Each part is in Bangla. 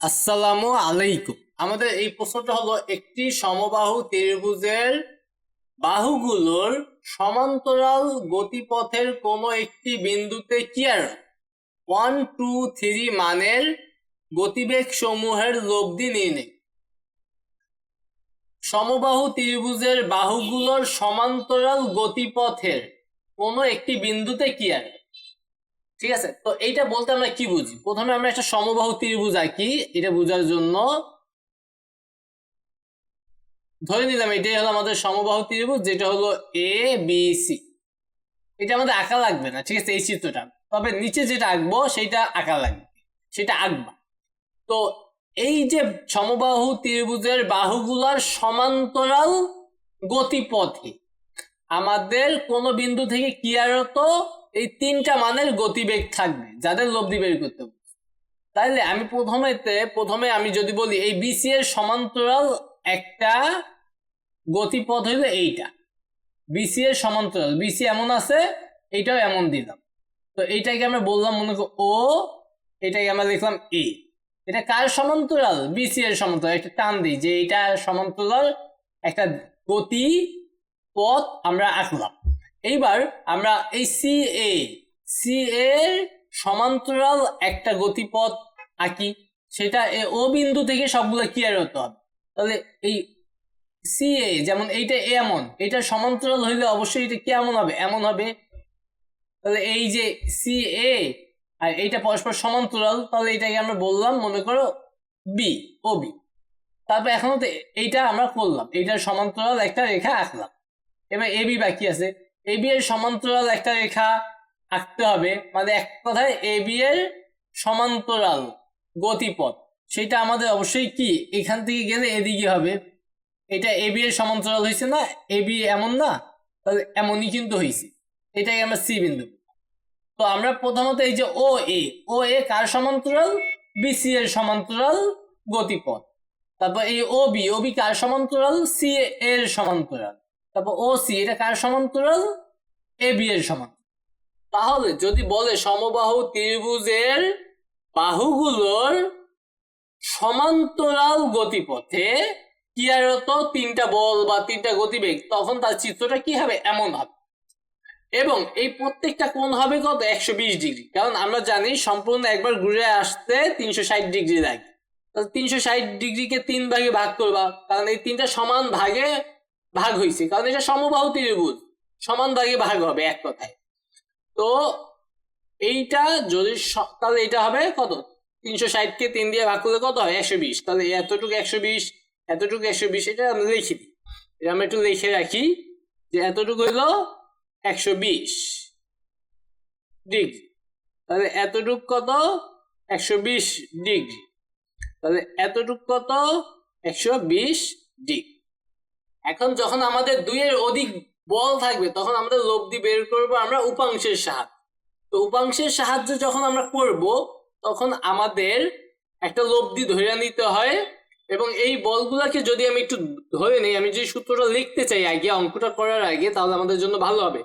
আসসালামু আলাইকুম। আমাদের এই প্রশ্নটা হলো, একটি সমবাহু ত্রিভুজের বাহুগুলোর সমান্তরাল গতিপথের কোনো একটি বিন্দুতে কি আর? ওয়ান টু থ্রি মানের গতিবেগ সমূহের লব্ধি নির্ণয় সমবাহু ত্রিভুজের বাহুগুলোর সমান্তরাল গতিপথের কোনো একটি বিন্দুতে কি আর? ঠিক আছে? তো এইটা বলতে আমরা কি বুঝি? প্রথমে আমরা একটা সমবাহু ত্রিভুজ আঁকি, এটা বোঝার জন্য ধরে নিলাম এটাই হলো আমাদের সমবাহু ত্রিভুজ, যেটা হলো এ বি সি এটা আমাদের আঁকা লাগবে না, ঠিক আছে? এই চিত্রটা। তবে নিচে যেটা আঁকবো, সেটা আঁকা লাগবে। সেটা আঁকবা। তো এই যে সমবাহু ত্রিভুজের বাহুগুলার সমান্তরাল গতিপথে আমাদের কোন বিন্দু থেকে কিয়ারত এই তিনটা মানের গতিবেগ থাকবে, যাদের লব্ধি বের করতে তাইলে আমি প্রথমেতে, প্রথমে আমি যদি বলি এই বিসি এর সমান্তরাল একটা গতিপথ হইল এইটা। বিসি এর সমান্তরাল বিসি এমন আছে, এইটাও এমন দিলাম। তো এইটাকে আমরা বললাম, মনে কর ও এটাকে আমরা লিখলাম এ এটা কার সমান্তরাল? বিসি এর সমান্তরাল, একটা টান দিই যে এটা সমান্তরাল একটা গতি পথ আমরা আঁকলাম। এইবার আমরা এই সি এ সি এর সমান্তরাল একটা গতিপথ আঁকি। সেটা এ ও বিন্দু থেকে সবগুলো ক্লিয়ার হতে হবে। তাহলে এই সি এ যেমন এইটা এমন, এটা সমান্তরাল হইলে অবশ্যই এটা কেমন হবে? এমন হবে। তাহলে এই যে সি এ আর এইটা পরস্পর সমান্তরাল, তাহলে এটাকে আমরা বললাম, মনে করো বি ও বি তারপর এখনও তো এইটা আমরা করলাম, এইটার সমান্তরাল একটা রেখা আঁকলাম। এবার এবি বাকি আছে। এবি এর সমান্তরাল একটা রেখা আঁকতে হবে। মানে এক কথায় এবি এর সমান্তরাল গতিপথ। সেটা আমাদের অবশ্যই কি? এখান থেকে গেলে এদিকে হবে। এটা এবি এর সমান্তরাল হয়েছে না? এবি এমন না? তাহলে এমনই কিন্তু হয়েছে। এটাকে আমরা সি বিন্দু তো আমরা প্রথমত এই যে ও এ ও এ কার সমান্তরাল? বিসি এর সমান্তরাল গতিপথ। তারপর এই ও বি ও বি কার সমান্তরাল? সি এর সমান্তরাল। তারপর ও সি, এটা কার সমান্তরাল এ বি এর সমান। তাহলে যদি বলে সমবাহু ত্রিভুজের বাহুগুলোর সমান্তরাল গতিপথে ক্রিয়ারত তিনটা বল বা তিনটা গতিবেগ, তখন তার চিত্রটা কি হবে? এমন হবে। এবং এই প্রত্যেকটা কোণ হবে কত? একশো বিশ ডিগ্রি। কারণ আমরা জানি সম্পূর্ণ একবার ঘুরে আসতে তিনশো ষাট ডিগ্রি লাগে। তিনশো ষাট ডিগ্রিকে তিন ভাগে ভাগ করবা। কারণ এই তিনটা সমান ভাগে ভাগ হয়েছে কারণ এটা সমবাহু ত্রিভুজ। সমান ভাগে ভাগ হবে এক কথায়। তো এইটা যদি তাহলে এটা হবে কত? তিনশো ষাটকে তিন দিয়ে ভাগ করলে কত হয়? একশো বিশ। তাহলে এতটুকু একশো বিশ, এতটুকু একশো বিশ, এটা আমরা লিখি। দিই এটা আমরা একটু লিখে রাখি যে এতটুকু হইল একশো বিশ ডিগ্রি। তাহলে এতটুক কত? একশো বিশ ডিগ্রি। তাহলে এতটুক কত? একশো বিশ ডিগ্রি। এখন যখন আমাদের দুইয়ের অধিক বল থাকবে, তখন আমাদের লব্ধি বের করব আমরা উপাংশের সাহায্য। তো উপাংশের সাহায্যে যখন আমরা করব, তখন আমাদের একটা লব্ধি ধরে নিতে হয় এবং এই বলগুলাকে যদি আমি একটু ধরে নিই, আমি যে সূত্রটা লিখতে চাই আগে, অঙ্কটা করার আগে, তাহলে আমাদের জন্য ভালো হবে।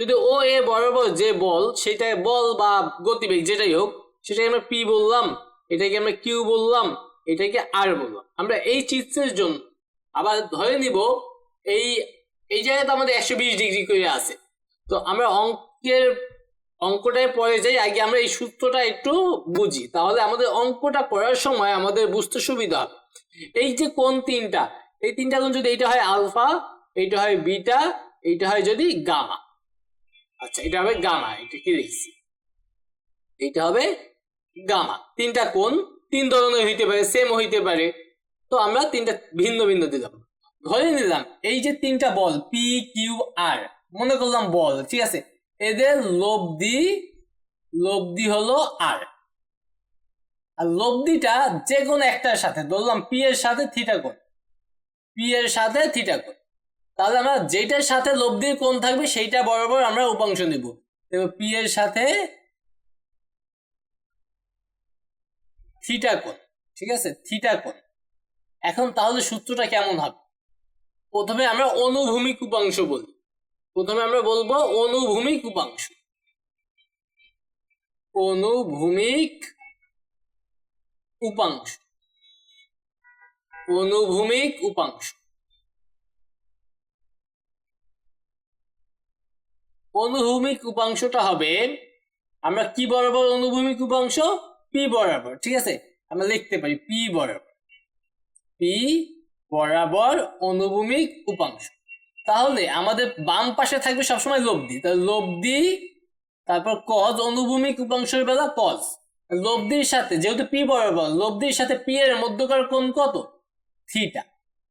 যদি ও এ বরাবর যে বল, সেটা বল বা গতিবেগ যেটাই হোক, সেটাকে আমরা পি বললাম, এটাকে আমরা কিউ বললাম, এটাকে আর বললাম। আমরা এই চিত্রের জন্য আবার ধরে নিব এই এই জায়গায় তো আমাদের একশো বিশ ডিগ্রি করে আছে। তো আমরা অঙ্কের অঙ্কটায় পরে যাই, আগে আমরা এই সূত্রটা একটু বুঝি। তাহলে আমাদের অঙ্কটা করার সময় আমাদের বুঝতে সুবিধা হবে। এই যে কোন তিনটা, এই তিনটা কোন যদি এইটা হয় আলফা, এইটা হয় বিটা, এইটা হয় যদি গামা। আচ্ছা এটা হবে গামা, এটা কি লিখছি? এইটা হবে গামা। তিনটা কোন তিন ধরনের হইতে পারে সেম হইতে পারে। তো আমরা তিনটা ভিন্ন ভিন্ন দিলাম। ধরে নিলাম, এই যে তিনটা বল পি কিউ আর মনে করলাম বল, ঠিক আছে? এদের লব্ধি লব্ধি হলো আর আর লব্ধিটা যে কোনো একটার সাথে, ধরলাম পি এর সাথে থিটা কোণ। পি এর সাথে থিটা কোণ। তাহলে আমরা যেটার সাথে লব্ধির কোণ থাকবে, সেইটা বরাবর আমরা উপাংশ নিব। এবার পি এর সাথে থিটা কোণ, ঠিক আছে? থিটা কোণ। এখন তাহলে সূত্রটা কেমন হবে? প্রথমে আমরা অনুভূমিক উপাংশ বলি। প্রথমে আমরা বলব অনুভূমিক উপাংশ। অনুভূমিক উপাংশ। অনুভূমিক উপাংশ। অনুভূমিক উপাংশটা হবে, আমরা কি বরাবর অনুভূমিক উপাংশ? পি বরাবর, ঠিক আছে? আমরা লিখতে পারি পি বরাবর। পি বরাবর অনুভূমিক উপাংশ। তাহলে আমাদের বাম পাশে থাকবে সবসময় লব্ধি। তাহলে লব্ধি, তারপর কজ অনুভূমিক উপাংশের বেলা কজ লব্ধির সাথে, যেহেতু পি বরাবর, লব্ধির সাথে পি এর মধ্যকার কোণ কত? থিটা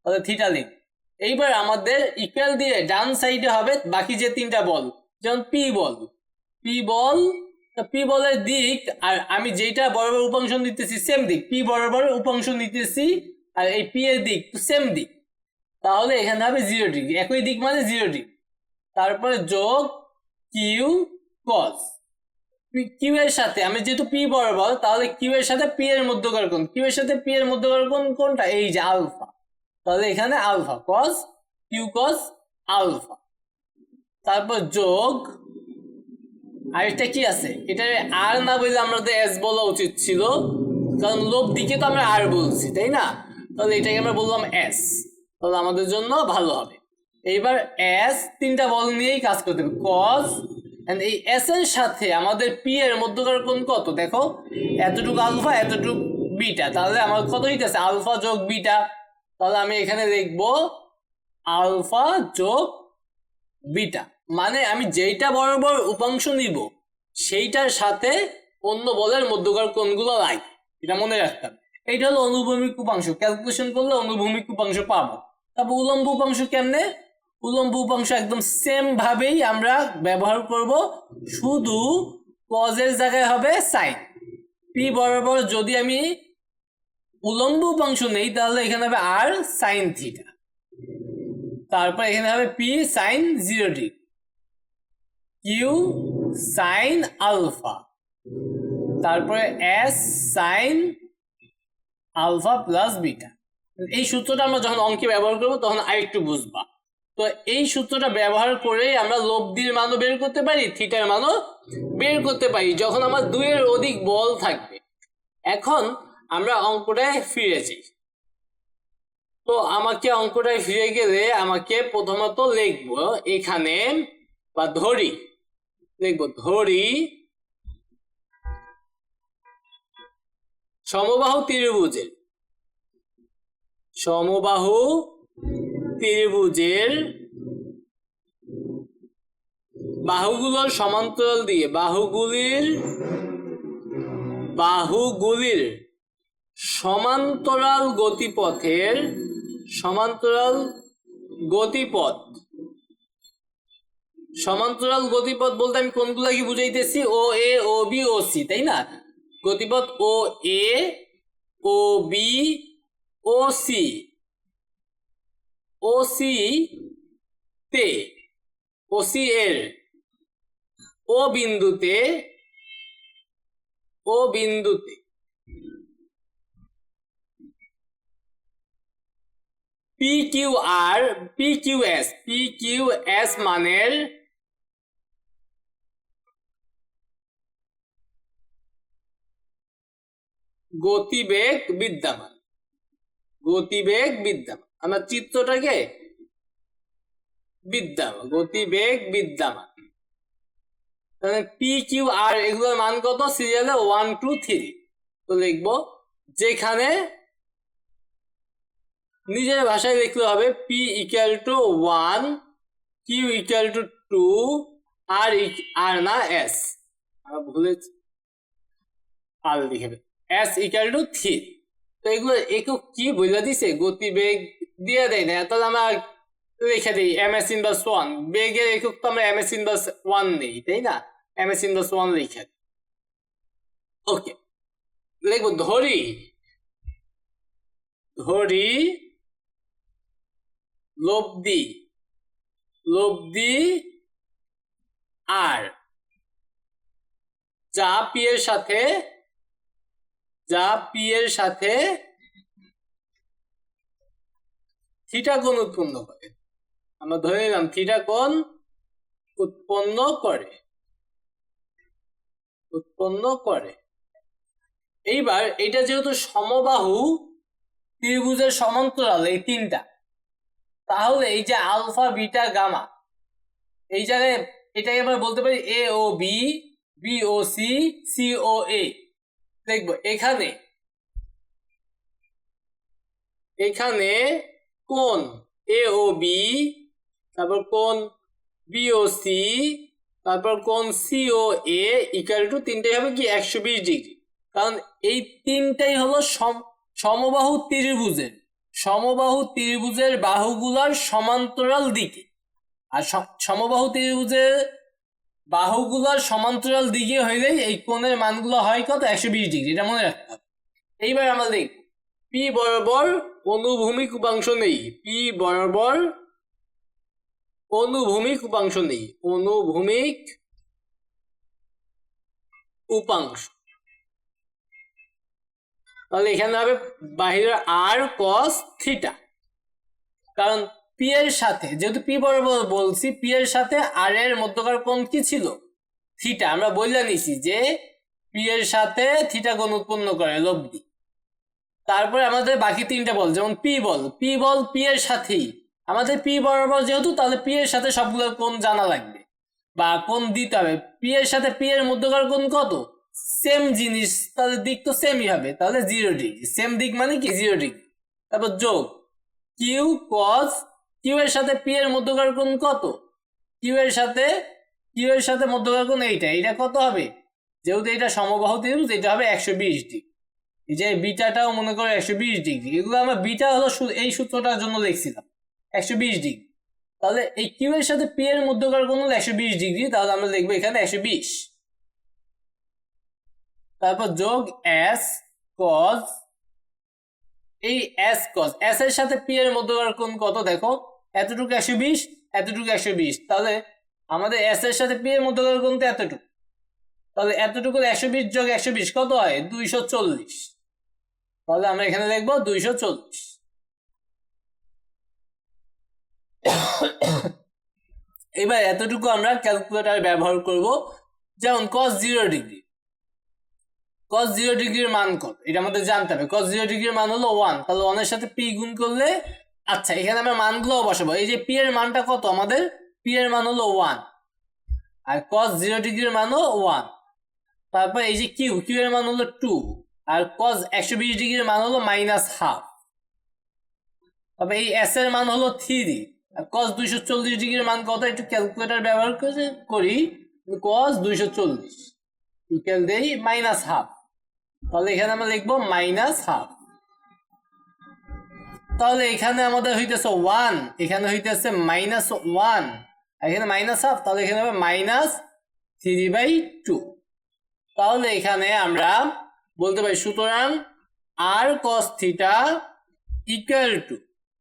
তাহলে থিটা লিখ এইবার আমাদের ইকুয়াল দিয়ে ডান সাইডে হবে বাকি যে তিনটা বল, যেমন পি বল। পি বল পি বলের দিক, আর আমি যেটা বরাবর উপাংশ নিতেছি সেম দিক। পি বরাবর উপাংশ নিতেছি আর এই পি এর দিক সেম দিক। তাহলে এখানে হবে জিরো ডিগ্রি একই দিক মানে জিরো ডিগ্রি তারপরে যোগ কিউ কস কিউ এর সাথে, আমি যেহেতু পি বরাবর, তাহলে কিউ এর সাথে পি এর মধ্যকার কোণ। কিউ এর সাথে পি এর মধ্যকার কোণ কোনটা? এই যে আলফা তাহলে এখানে alpha cos Q cos alpha তারপর যোগ আরেকটা কি আছে? এটা আর না বললে আমাদের এস বলা উচিত ছিল। কারণ লোভ দিকে তো আমরা আর বলছি, তাই না? তাহলে এটাকে আমরা বললাম এস তাহলে আমাদের জন্য ভালো হবে। এইবার এস তিনটা বল নিয়েই কাজ করতে হবে। কজ এন্ড এই এস এর সাথে আমাদের পি এর মধ্যকার কোন কত? দেখো, এতটুকু আলফা এতটুকু বিটা তাহলে আমার কত হইতেছে? আলফা যোগ বিটা তাহলে আমি এখানে লিখব আলফা যোগ বিটা মানে আমি যেইটা বরাবর উপাংশ নিব, সেইটার সাথে অন্য বলের মধ্যকার কোণগুলো লাই এটা মনে রাখতাম এইটা হলো অনুভূমিক উপাংশ। ক্যালকুলেশন করলে অনুভূমিক উপাংশ পাবো। তারপর উলম্ব উপাংশ কেমনে? উলম্ব উপাংশ একদম সেম ভাবেই আমরা ব্যবহার করব। শুধু কজের জায়গায় হবে সাইন পি বরাবর যদি আমি উলম্ব উপাংশ নেই, তাহলে এখানে হবে আর সাইন থিটা তারপর এখানে হবে P sine zero D Q sine alpha তারপরে S sine alpha plus beta. এই সূত্রটা আমরা যখন অঙ্কে ব্যবহার করব, তখন আরেকটু বুঝবা। তো এই সূত্রটা ব্যবহার করেই আমরা লব্ধির মানও বের করতে পারি, থিটার মানও বের করতে পারি, যখন আমার দুইয়ের অধিক বল থাকবে। এখন আমরা অঙ্কটায় ফিরে যাই। তো আমাকে অঙ্কটায় ফিরে গেলে আমাকে প্রথমত লিখব, এখানে বা ধরি, লিখব ধরি সমবাহু ত্রিভুজের। সমবাহু ত্রিভুজের বাহুগুলোর সমান্তরাল দিয়ে, বাহুগুলির বাহুগুলির সমান্তরাল গতিপথের সমান্তরাল গতিপথ। সমান্তরাল গতিপথ বলতে আমি কোনগুলো কি বুঝাইতেছি? ও, A, O, B, O, C, তাই না? গতিপথ O A, O B, O C O C তে, ও সি এর, ও বিন্দুতে ও বিন্দুতে। P Q R, P Q S, P Q S মানের গতিবেগ বিদ্যমান। গতিবেগ বিদ্যমান। আমরা চিত্রটাকে বিদ্যমান, গতিবেগ বিদ্যমান। তাহলে পি কিউ আর এগুলোর মান কত? সিরিয়ালে ওয়ান টু থ্রি তো লিখব, যেখানে নিজের ভাষায় লিখতে হবে P equal to one Q equal to two R আর না এস ভুলে আর লিখে এস ইকুয়াল টু থ্রি তো এগুলো একক কি বলে দিছে? গতিবেগ দিয়ে দেয় না। তাহলে আমরা লিখে দিই এম এস ইনভার্স ওয়ান বেগের একক তো আমরা এম এস ইনভার্স ওয়ান নেই, তাই না? এম এস ইনভার্স ওয়ান লিখে ওকে লিখব ধরি। ধরি। লব্ধি লব্ধি আর যা পি এর সাথে যা পি এর সাথে থিটা কোণ উৎপন্ন করে। আমরা ধরে নিলাম থিটা কোণ উৎপন্ন করে। উৎপন্ন করে। এইবার এটা যেহেতু সমবাহু ত্রিভুজের সমান্তরাল এই তিনটা, তাহলে এই যে আলফা বিটা গামা এই জায়গায় এটাকে আমরা বলতে পারি A O B B O C C O A দেখব, এখানে। এখানে কোন? এ ও বি তারপর কোন? বি ও সি তারপর কোন? C O A equal to তিনটাই হবে কি একশো বিশ ডিগ্রি কারণ এই তিনটাই হলো সম- সমবাহু ত্রিভুজের। সমবাহু ত্রিভুজের বাহুগুলার সমান্তরাল দিকে। আর সমবাহু ত্রিভুজের বাহুগুলার সমান্তরাল দিকে হইলেই এই কোণের মানগুলো হয় কত? একশো বিশ ডিগ্রি। এটা মনে রাখতে হবে। এইবার আমরা দেখব। পি বরাবর অনুভূমিক উপাংশ নেই। পি বরাবর অনুভূমিক উপাংশ নেই। অনুভূমিক উপাংশ। তাহলে এখানে হবে বাহিরের আর কস থিটা কারণ পি এর সাথে, যেহেতু পি বরাবর বলছি পি এর সাথে আর এর মধ্যকার কোণ কি ছিল? থিটা আমরা বললে নিছি যে পি এর সাথে থিটা কোণ উৎপন্ন করে লব্ধি। তারপরে আমাদের বাকি তিনটা বল, যেমন পি বল পি বল পি এর সাথেই। আমাদের পি বরাবর যেহেতু, তাহলে পি এর সাথে সবগুলো কোণ জানা লাগবে। বা কোণ দিতে হবে। পি এর সাথে পি এর মধ্যকার কোণ কত? সেম জিনিস, তাহলে দিক তো সেমই হবে। তাহলে জিরো ডিগ্রি সেম দিক মানে কি? জিরো ডিগ্রি তারপর যোগ কিউ কজ কিউ এর সাথে পি এর মধ্যকার কোণ কত? কিউ এর সাথে, কিউ এর সাথে মধ্যকার কোণ এইটা এইটা কত হবে? যেহেতু এটা সমবাহু ত্রিভুজ এটা হবে একশো বিশ ডিগ্রি। এই যে বিটাটাও মনে করো একশো বিশ ডিগ্রি। এগুলো আমরা বিটা হলো এই সূত্রটার জন্য লিখছিলাম, একশো বিশ ডিগ্রি। তাহলে এই কিউ এর সাথে পি এর মধ্যকার কোণ হলো একশো বিশ ডিগ্রি, তাহলে আমরা লিখব এখানে একশো বিশ। তারপর যোগ এস কজ এই এস কজ এস এর সাথে পি এর মধ্যকার কোণ কত দেখো? এতটুকু একশো বিশ, এতটুকু একশো বিশ। তাহলে আমাদের এস এর সাথে পি এর মধ্যকার তো এতটুকু। তাহলে এতটুকু একশো বিশ যোগ একশো বিশ কত হয়? দুইশো চল্লিশ। তাহলে আমরা এখানে দেখব দুইশো চল্লিশ। এবার এতটুকু আমরা ক্যালকুলেটার ব্যবহার করব। যেমন cos zero degree cos zero ডিগ্রির মান কত? এটা আমাদের জানতে হবে। কস জিরো ডিগ্রির মান হলো ওয়ান তাহলে ওয়ানের সাথে পি গুণ করলে আচ্ছা এখানে আমরা মানগুলো বসাবো। এই যে পি এর মানটা কত আমাদের? পি এর মান হলো ওয়ান আর কস জিরো ডিগ্রির মানও ওয়ান তারপর এই যে কিউ কিউ এর মান হলো টু আর কস একশো বিশ ডিগ্রির মান হলো মাইনাস হাফ তবে এই এস এর মান হলো থ্রি আর কস দুইশো চল্লিশ ডিগ্রির মান কত? একটু ক্যালকুলেটার ব্যবহার করে করি। কস দুইশো চল্লিশ। ইকুয়াল দেই মাইনাস হাফ তাহলে এখানে আমরা লিখব মাইনাস হাফ তাহলে এখানে আমাদের হইতেছে ওয়ান এখানে হইতেছে মাইনাস ওয়ান এখানে মাইনাস হাফ তাহলে এখানে হবে মাইনাস থ্রি বাই টু তাহলে এখানে আমরা বলতে পারি সুতরাং R cos theta equal to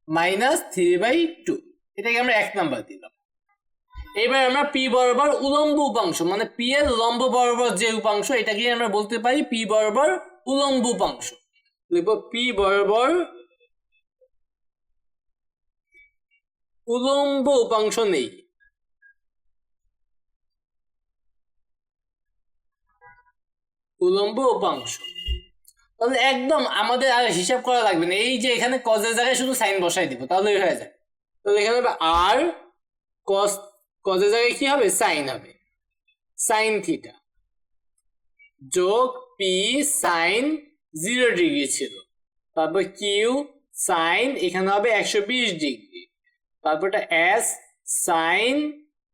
minus three by two এটাকে আমরা এক নাম্বার দিলাম। এবার আমরা পি বরাবর উলম্ব উপাংশ মানে পি এর লম্ব বরাবর যে উপাংশ এটাকে আমরা বলতে পারি পি বরাবর উলম্ব উপাংশ। লিখব পি বরাবর উলম্ব উপাংশ নেই। উলম্ব উপাংশ। তাহলে একদম আমাদের আর হিসাব করা লাগবে না, এই যে এখানে কজের জায়গায় শুধু সাইন বসাই দিব, তাহলেই হয়ে যায়। তাহলে এখানে আর কস কজের জায়গায় কি হবে? সাইন হবে। Sine theta. যোগ পি সাইন জিরো ডিগ্রি ছিল। তারপর কিউ সাইন এখানে হবে একশো বিশ ডিগ্রি। তারপরটা এস সাইন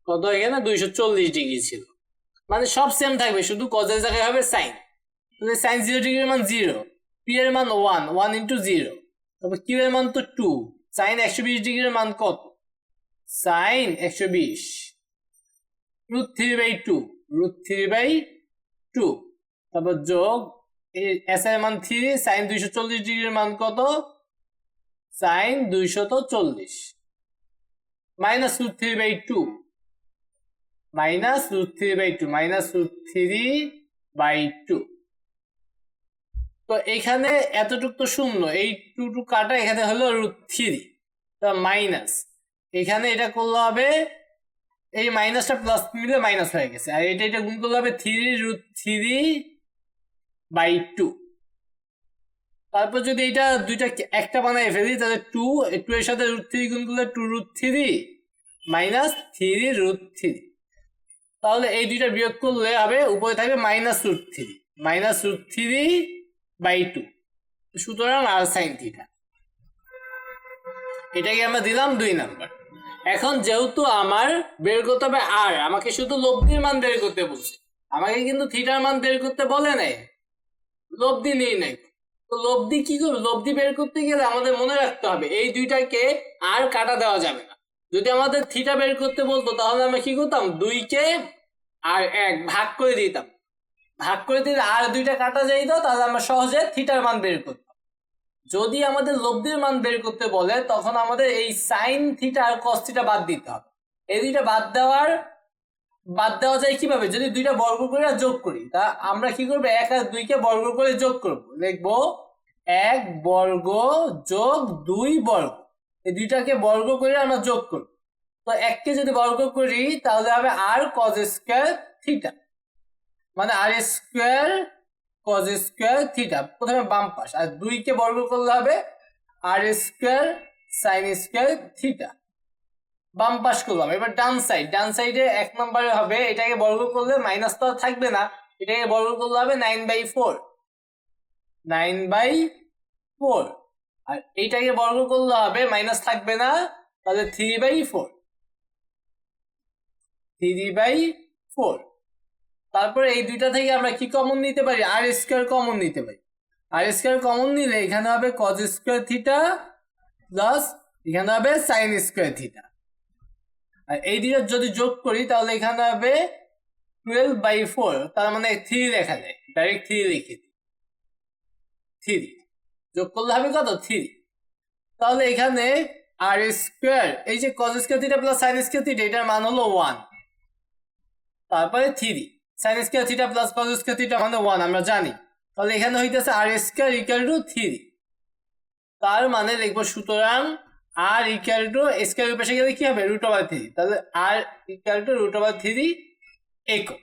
কত এখানে দুইশো চল্লিশ ডিগ্রি ছিল। মানে সব সেম থাকবে, শুধু কজের জায়গায় হবে সাইন। তাহলে সাইন জিরো ডিগ্রির মান জিরো পি এর মান ওয়ান ওয়ান ইন্টু জিরো তারপর কিউ এর মান তো টু সাইন একশো বিশ ডিগ্রির মান কত? সাইন একশো বিশ root three by two root three by two তারপর যোগ এস এর মান থ্রি সাইন দুইশো চল্লিশ ডিগ্রির মান কত? সাইন দুইশত চল্লিশ। Minus root three by two minus root three by two minus root three by two তো এখানে এতটুক তো শূন্য, এই টু টু কাটা এখানে হলো রুট থ্রি মাইনাস এখানে এটা করলে হবে, এই মাইনাসটা প্লাস মিলে মাইনাস হয়ে গেছে। আর এটা এটা গুণ করলে হবে three root three by two তারপর যদি এটা দুইটা একটা বানায় ফেলি, তাহলে টু টু এর সাথে রুট থ্রি গুণ করলে two root three minus three root three তাহলে এই দুইটা বিয়োগ করলে হবে, উপরে থাকবে minus root three minus root three by two সুতরাং আর সাইন থিটা এটাকে আমরা দিলাম দুই নাম্বার এখন যেহেতু আমার বের করতে হবে আর, আমাকে শুধু লব্ধির মান বের করতে বলছে। আমাকে কিন্তু থিটার মান বের করতে বলে নাই। লব্ধি নেই নাই। তো লব্ধি কি করবে? লব্ধি বের করতে গেলে আমাদের মনে রাখতে হবে, এই দুইটাকে আর কাটা দেওয়া যাবে না। যদি আমাদের থিটা বের করতে বলতো, তাহলে আমরা কি করতাম? দুইকে আর এক ভাগ করে দিতাম। ভাগ করে দিলে আর দুইটা কাটা যাইত, তাহলে আমরা সহজে থিটার মান বের করতাম। যদি আমাদের লব্ধির মান বের করতে বলে, তখন আমাদের এই সাইন থিটা আর কস থিটা বাদ দিতে হবে। এই দুইটা বাদ দেওয়ার, বাদ দেওয়া যায় কীভাবে? যদি দুইটা বর্গ করে যোগ করি, তা আমরা কি করব? এক আর দুইকে বর্গ করে যোগ করব। লিখব এক বর্গ যোগ দুই বর্গ। এই দুইটাকে বর্গ করে আমরা যোগ করব। তো এককে যদি বর্গ করি, তাহলে হবে আর কজ স্কোয়ার থিটা মানে R square cos square theta প্রথমে বাম পাশ, আর দুইকে বর্গ করলে হবে R square sine square theta বাম পাশ করলাম, এবার ডান সাইড ডান সাইডে এক নম্বরে হবে, এটাকে বর্গ করলে মাইনাস তো থাকবে না, এটাকে বর্গ করলে হবে nine by four nine by four আর এইটাকে বর্গ করলে হবে মাইনাস থাকবে না, তাহলে three by four three by four তারপরে এই দুইটা থেকে আমরা কি কমন নিতে পারি? আর স্কোয়ার কমন নিতে পারি। আর স্কোয়ার কমন নিলে এখানে হবে কজ স্কোয়ার থিটা প্লাস এখানে হবে সাইন স্কোয়ার থিটা আর এই দুইটা যদি যোগ করি, তাহলে এখানে হবে টুয়েলভ বাই ফোর তার মানে থ্রি লেখা যায়। ডাইরেক্ট থ্রি লিখে দিই। থ্রি যোগ করলে হবে কত? থ্রি তাহলে এখানে আর স্কোয়ার এই যে cos square theta plus sine square theta এটার মান হলো ওয়ান তারপরে three sine square theta plus cos square theta মানে ওয়ান আমরা জানি। তাহলে এখানে হইতেছে R square equal to three তার মানে লিখব সুতরাং আর ইকুয়াল টু স্কোয়ার পাশে গেলে কি হবে? রুট ওভার থ্রি তাহলে R equal to root over three একক।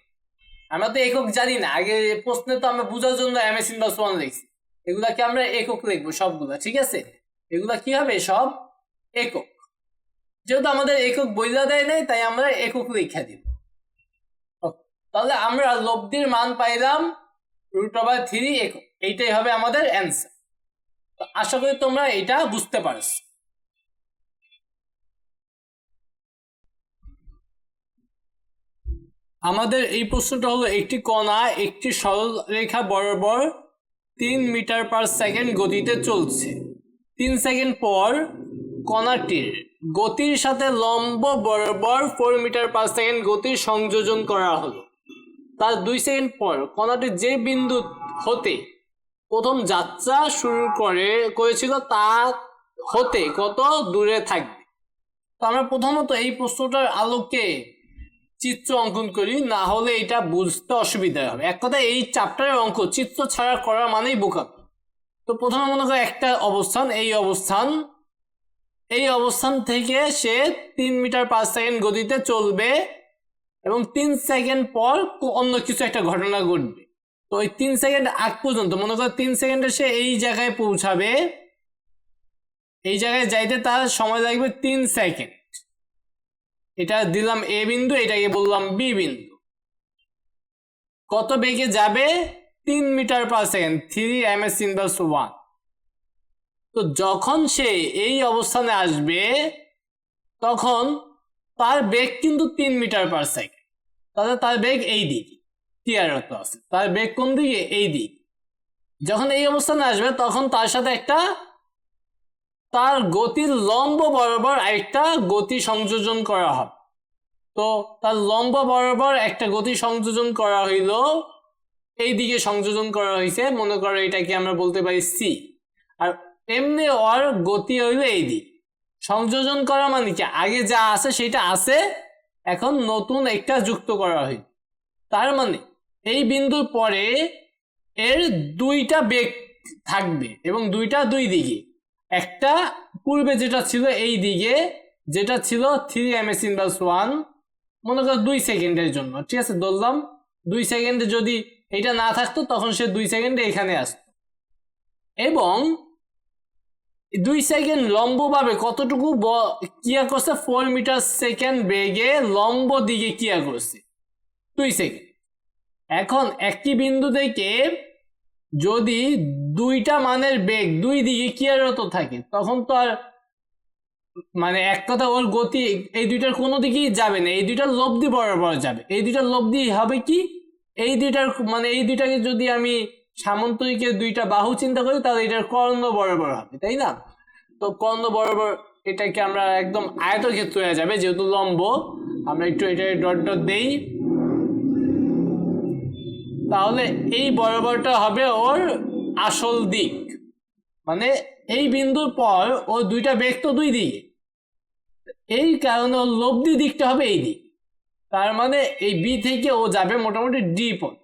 আমরা তো একক জানি না। আগে প্রশ্নে তো আমরা বোঝার জন্য এম এস ইনভার্স ওয়ান লিখছি। এগুলাকে আমরা একক লিখব সবগুলা, ঠিক আছে? এগুলা কি হবে? সব একক। যেহেতু আমাদের একক বইলা দেয় নাই, তাই আমরা একক লিখে দিব। তাহলে আমরা লব্ধির মান পাইলাম রুট ওভার থ্রি একক এইটাই হবে আমাদের অ্যান্সার আশা করি তোমরা এটা বুঝতে পারছ। আমাদের এই প্রশ্নটা হলো একটি কণা, একটি সরল রেখা বরাবর তিন মিটার পার সেকেন্ড গতিতে চলছে। তিন সেকেন্ড পর কণাটির গতির সাথে লম্ব বরাবর ফোর মিটার পার সেকেন্ড গতির সংযোজন করা হলো। তার দুই সেকেন্ড পর কণাটি যে বিন্দু হতে প্রথম যাত্রা শুরু করে, করেছিল তা হতে কত দূরে থাকবে? তো আমরা প্রথমত এই প্রশ্নটার আলোকে চিত্র অঙ্কন করি, না হলে এটা বুঝতে অসুবিধা হবে। এক কথায় এই চ্যাপ্টারের অঙ্ক, চিত্র ছাড়া করা মানেই বোকা। তো প্রথমে মনে করো একটা অবস্থান, এই অবস্থান এই অবস্থান থেকে সে তিন মিটার পাঁচ সেকেন্ড গতিতে চলবে। এবং তিন সেকেন্ড পর অন্য কিছু একটা ঘটনা ঘটবে। তো ওই তিন সেকেন্ড আগ পর্যন্ত, মনে করো তিন সেকেন্ডে সে এই জায়গায় পৌঁছাবে, এই জায়গায় যাইতে তার সময় লাগবে তিন সেকেন্ড। এটা দিলাম এ বিন্দু, এটাকে বললাম বি বিন্দু। কত বেগে যাবে? তিন metre per second, three M S inverse one. তো যখন সে এই অবস্থানে আসবে, তখন তার বেগ কিন্তু তিন মিটার পার সেকেন্ড তাহলে তার বেগ এই দিকে টিআর আছে। তার বেগ কোন দিকে? এই দিক। যখন এই অবস্থানে আসবে, তখন তার সাথে একটা, তার গতির লম্ব বরাবর একটা গতি সংযোজন করা হবে। তো তার লম্ব বরাবর একটা গতি সংযোজন করা হইল, এই দিকে সংযোজন করা হয়েছে মনে করো এটাকে আমরা বলতে পারি সি আর এমনি ওর গতি হইল এই দিক। সংযোজন করা মানে কি? আগে যা আছে সেটা আছে, এখন নতুন একটা যুক্ত করা হয়। তার মানে এই বিন্দুর পরে এর দুইটা বেগ থাকবে এবং দুইটা দুই দিকে। একটা পূর্বে যেটা ছিল এই দিকে, যেটা ছিল three M S inverse one মনে করো দুই সেকেন্ডের জন্য, ঠিক আছে? ধরলাম দুই সেকেন্ডে যদি এটা না থাকতো, তখন সে দুই সেকেন্ডে এখানে আসতো। এবং দুই সেকেন্ড লম্বভাবে কতটুকু ক্রিয়া করছে? ফোর মিটার সেকেন্ড বেগে লম্ব দিকে ক্রিয়া করছে। দুই সেকেন্ড। এখন একটি বিন্দু থেকে যদি দুইটা মানের বেগ দুই দিকে ক্রিয়ারত থাকে, তখন তো আর মানে এক কথা ওর গতি এই দুইটার কোনো দিকেই যাবে না। এই দুইটার লব্ধি বরাবর যাবে। এই দুইটার লব্ধি হবে কি? এই দুইটার মানে এই দুইটাকে যদি আমি সামন্তরিকের দুইটা বাহু চিন্তা করি তাহলে এটার কর্ণ বরাবর হবে, তাই না? তো কর্ণ বরাবর এটাকে আমরা একদম আয়তক্ষেত্র হয়ে যাবে, যেহেতু লম্ব। আমরা একটু এটা ডট ডট দেই। তাহলে এই বরাবরটা হবে ওর আসল দিক। মানে এই বিন্দুর পর ও দুইটা বেগ তো দুই দিকে। এই কারণে ওর লব্ধি দিকটা হবে এই দিক। তার মানে এই বি থেকে ও যাবে মোটামুটি ডি পথ।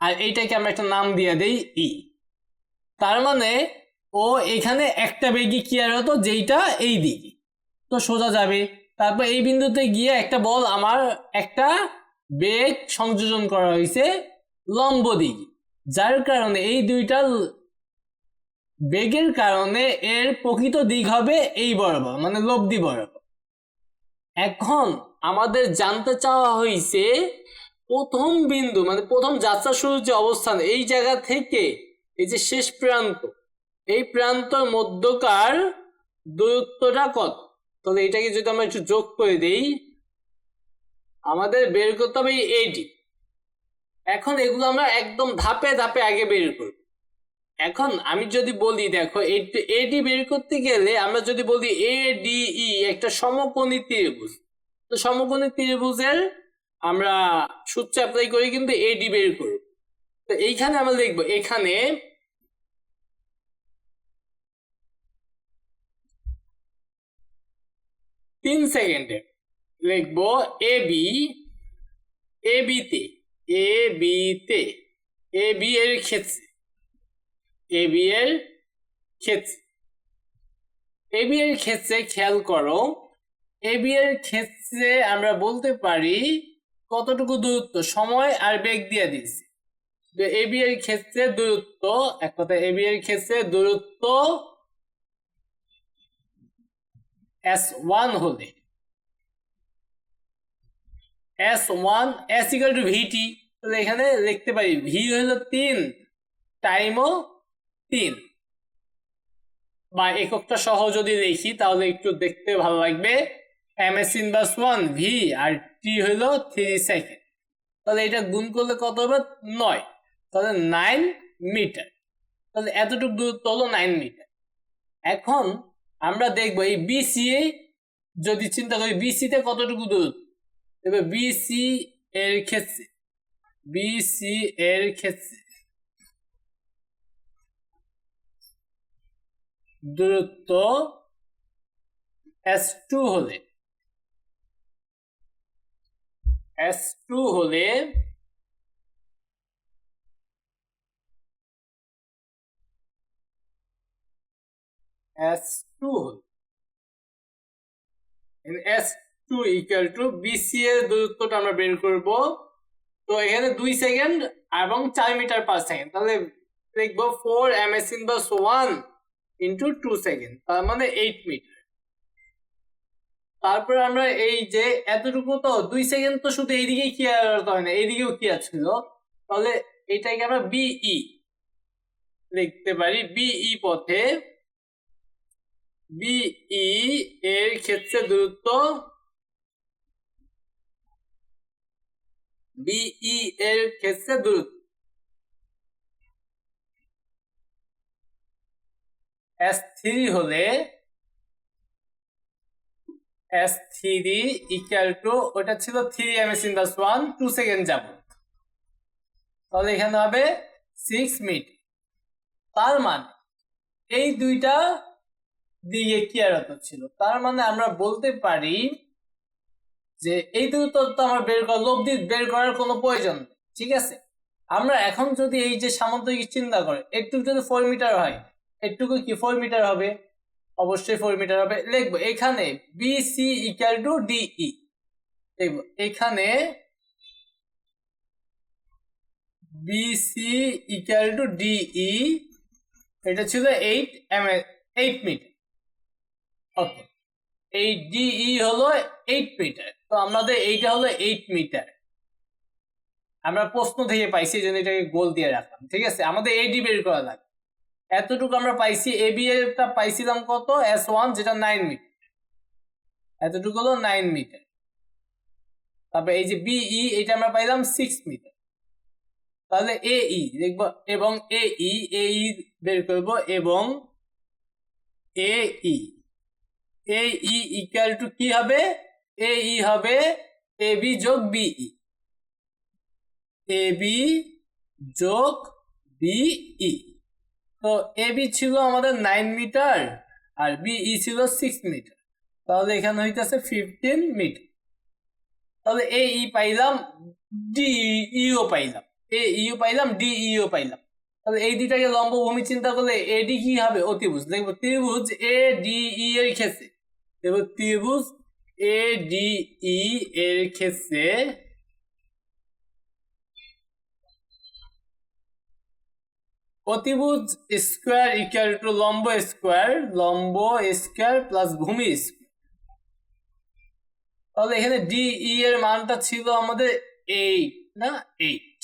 আর এইটাকে আমরা একটা নাম দিয়ে দেই ই। তার মানে ও এখানে একটা বেগে হতো? যেইটা এই দিকে। তো সোজা যাবে। তারপর এই বিন্দুতে গিয়ে একটা বল আমার একটা বেগ সংযোজন করা হয়েছে লম্ব দিক। যার কারণে এই দুইটা বেগের কারণে এর প্রকৃত দিক হবে এই বরাবর মানে লব্ধি বরাবর। এখন আমাদের জানতে চাওয়া হয়েছে প্রথম বিন্দু মানে প্রথম যাত্রা শুরুর যে অবস্থান, এই জায়গা থেকে এই যে শেষ প্রান্ত, এই প্রান্তর মধ্যকার দূরত্বটা কত? তাহলে এটাকে যদি আমরা একটু যোগ করে দেই, আমাদের বের করতে হবে এইটি এখন এগুলো আমরা একদম ধাপে ধাপে আগে বের করব এখন আমি যদি বলি, দেখো এডি বের করতে গেলে আমরা যদি বলি এ ডি ই একটা সমকোণী ত্রিভুজ। তো সমকোণী ত্রিভুজের আমরা সূত্র অ্যাপ্লাই করি কিন্তু এডি বের করব তো এইখানে আমরা লিখব এখানে তিন সেকেন্ডে লিখব এ বি এ বিতে এ বিতে এ বি এর ক্ষেত্রে এ বি এর ক্ষেত্রে। এ বি এর ক্ষেত্রে খেয়াল করো এ বি এর ক্ষেত্রে আমরা বলতে পারি কতটুকু দূরত্ব? সময় আর বেগ দিয়ে দিয়েছি। তো এ বি এর ক্ষেত্রে দূরত্ব, এক কথা এ বি এর ক্ষেত্রে দূরত্ব এস ওয়ান হলে। S one S equal to VT তাহলে এখানে লিখতে পারি ভি হলো তিন টাইমও তিন। বা এককটা সহ যদি লিখি, তাহলে একটু দেখতে ভালো লাগবে। M S inverse one V আর টি হলো থ্রি সেকেন্ড তাহলে এটা গুণ করলে কত হবে? নয়। তাহলে নাইন মিটার তাহলে এতটুকু দূরত্ব হলো নাইন মিটার এখন আমরা দেখব এই বিসি যদি চিন্তা করি বিসি তে কতটুকু দূরত্ব? এবার বিসি এর ক্ষেত্রে বিসি এর ক্ষেত্রে দূরত্ব এস টু হলে এস টু হলে S two S two equal to BC এর দূরত্বটা আমরা বের করব। তো এখানে দুই সেকেন্ড এবং চার মিটার পার সেকেন্ড। তাহলে লিখব four M S inverse one into two second তার মানে এইট মিটার তারপরে আমরা এই যে এতটুকু তো দুই সেকেন্ড তো শুধু এইদিকেই কি হয় না, এইদিকেও কি ছিল তাহলে এটাকে আমরা বিই লিখতে পারি বিই পথে। বিই এর ক্ষেত্রে দূরত্ব বিই এর ক্ষেত্রে দূরত্ব এস থ্রি হলে এস থ্রি ইকুয়াল টু ওটা ছিল three M S inverse one two second যাব তাহলে এখানে হবে সিক্স মিনিট তার মানে এই দুইটা কি আর ছিল? তার মানে আমরা বলতে পারি যে এই দূরত্ব আমার বের করা লব্ধি বের করার কোনো প্রয়োজন ঠিক আছে? আমরা এখন যদি এই যে সামন্তরিক চিন্তা করে একটু যদি ফোর মিটার হয় একটুকু কি ফোর মিটার হবে? অবশ্যই ফোর মিটার হবে। লিখব, এখানে B C equal to DE দেখব এখানে বিসি ইকুয়াল টু ডিই এটা ছিল eight M eight metre okay এই ডিই হলো এইট মিটার তো আমাদের এইটা হলো এইট মিটার আমরা প্রশ্ন থেকে পাইছি, এই জন্য এটাকে গোল দিয়ে রাখলাম। ঠিক আছে? আমাদের এডি বের করা লাগবে। এতটুকু আমরা পাইছি এ বি এরটা পাইছিলাম কত? এস ওয়ান যেটা নাইন মিটার এতটুকু হলো নাইন মিটার তারপরে এই যে বিই এটা আমরা পাইলাম সিক্স মিটার তাহলে এ ই দেখব, এবং এ ই এ ই বের করব, এবং এ ই এ ই ইকুয়াল টু কি হবে? এ ই হবে এ বি যোগ বিই এ বি যোগ বিই তো এ বি ছিল আমাদের নাইন মিটার আর বি ই ছিল সিক্স মিটার তাহলে এখানে হইতেছে ফিফটিন মিটার তাহলে এ ই পাইলাম ডি ইও পাইলাম। এ ইও পাইলাম ডি ইও পাইলাম। তাহলে এই লম্ব ভূমি চিন্তা করলে এডি কি হবে? অতিভুজ। দেখব ত্রিভুজ এ ডি ই এর ক্ষেত্রে। দেখব ত্রিভুজ এ ডি ই এর ক্ষেত্রে অতিভুজ স্কোয়ার ইকুয়াল টু লম্ব স্কোয়ার লম্ব স্কোয়ার প্লাস ভূমি তাহলে এখানে ডিই এর মানটা ছিল আমাদের এইট না? এইট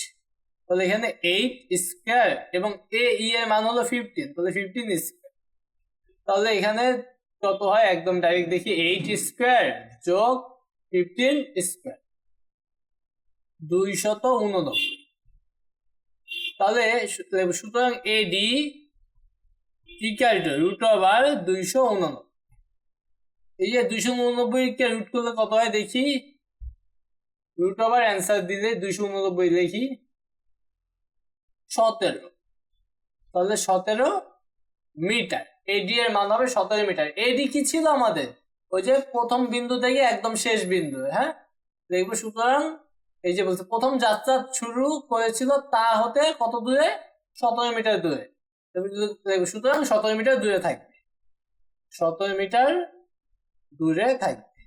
তাহলে এখানে এইট স্কোয়ার এবং এ ই এর মান হলো ফিফটিন তাহলে ফিফটিন স্কোয়ার তাহলে এখানে কত হয়? একদম ডাইরেক্ট দেখি এইট স্কোয়ার যোগ ফিফটিন স্কোয়ার দুইশত উননব্বই। তাহলে সুতরাং AD equal to root over দুইশো উননব্বই। এই যে দুইশো উননব্বই কে রুট করলে কত হয় দেখি? রুট ওভার অ্যান্সার দিলে দুইশো উননব্বই দেখি সতেরো। তাহলে সতেরো মিটার। এডি এর মান হবে সতেরো মিটার। এডি কি ছিল আমাদের? ওই যে প্রথম বিন্দু থেকে একদম শেষ বিন্দু হ্যাঁ? দেখব সুতরাং এই যে বলছে, প্রথম যাত্রা শুরু করেছিল তা হতে কত দূরে? সতেরো মিটার দূরে। সুতরাং সতেরো মিটার দূরে থাকবে। সতেরো মিটার দূরে থাকবে।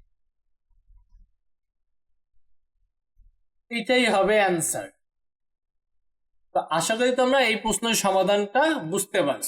এটাই হবে অ্যান্সার তো আশা করি তোমরা এই প্রশ্নের সমাধানটা বুঝতে পারছ।